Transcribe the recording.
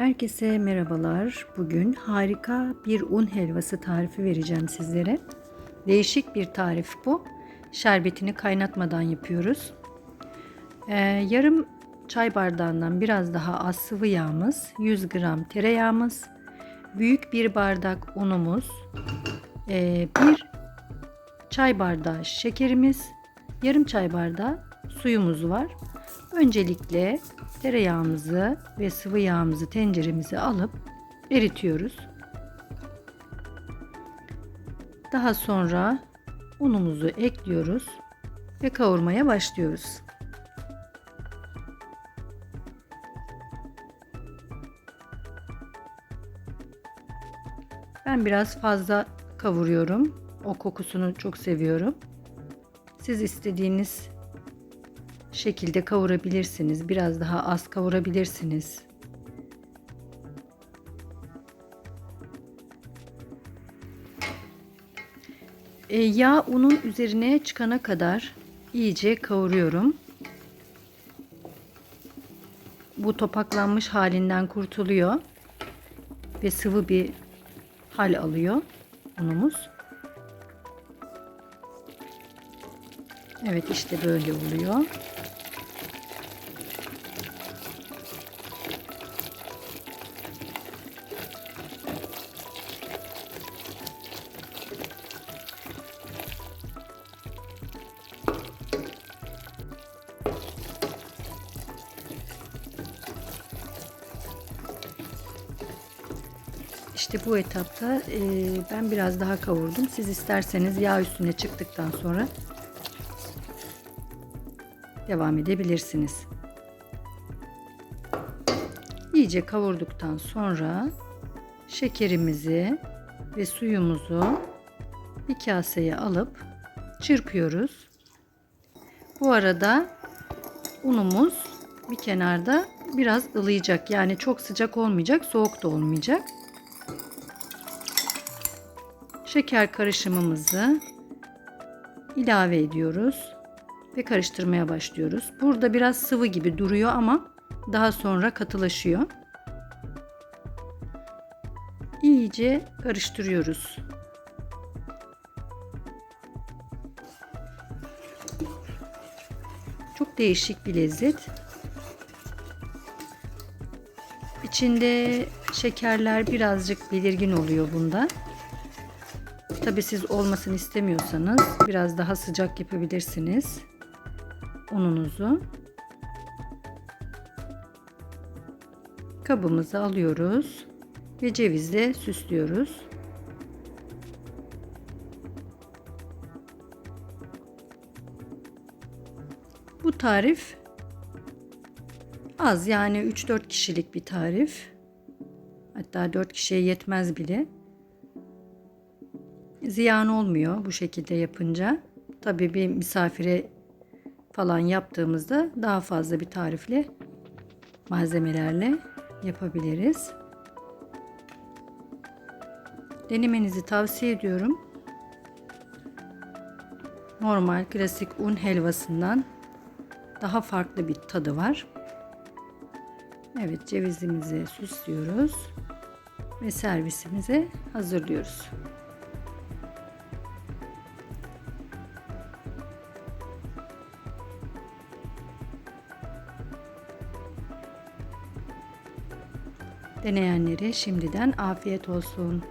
Herkese merhabalar. Bugün harika bir un helvası tarifi vereceğim sizlere. Değişik bir tarif bu. Şerbetini kaynatmadan yapıyoruz. Ee, yarım çay bardağından biraz daha az sıvı yağımız, 100 gram tereyağımız, büyük bir bardak unumuz, ee, bir çay bardağı şekerimiz, yarım çay bardağı suyumuz var. Öncelikle tereyağımızı ve sıvı yağımızı tenceremize alıp eritiyoruz. Daha sonra unumuzu ekliyoruz ve kavurmaya başlıyoruz. Ben biraz fazla kavuruyorum. O kokusunu çok seviyorum. Siz istediğiniz şekilde kavurabilirsiniz. Biraz daha az kavurabilirsiniz. E, yağ unun üzerine çıkana kadar iyice kavuruyorum. Bu topaklanmış halinden kurtuluyor ve sıvı bir hal alıyor unumuz. Evet işte böyle oluyor. İşte bu etapta e, ben biraz daha kavurdum. Siz isterseniz yağ üstüne çıktıktan sonra devam edebilirsiniz. İyice kavurduktan sonra şekerimizi ve suyumuzu bir kaseye alıp çırpıyoruz. Bu arada unumuz bir kenarda biraz ılıyacak. Yani çok sıcak olmayacak, soğuk da olmayacak. Şeker karışımımızı ilave ediyoruz ve karıştırmaya başlıyoruz. Burada biraz sıvı gibi duruyor ama daha sonra katılaşıyor. İyice karıştırıyoruz. Çok değişik bir lezzet. İçinde şekerler birazcık belirgin oluyor bunda. Tabi siz olmasını istemiyorsanız biraz daha sıcak yapabilirsiniz ununuzu. Kabımızı alıyoruz ve cevizle süslüyoruz. Bu tarif az yani 3-4 kişilik bir tarif. Hatta 4 kişiye yetmez bile. Ziyan olmuyor bu şekilde yapınca. Tabii bir misafire falan yaptığımızda daha fazla bir tarifle malzemelerle yapabiliriz. Denemenizi tavsiye ediyorum. Normal klasik un helvasından daha farklı bir tadı var. Evet cevizimizi süslüyoruz ve servisimize hazırlıyoruz. Deneyenlere şimdiden afiyet olsun.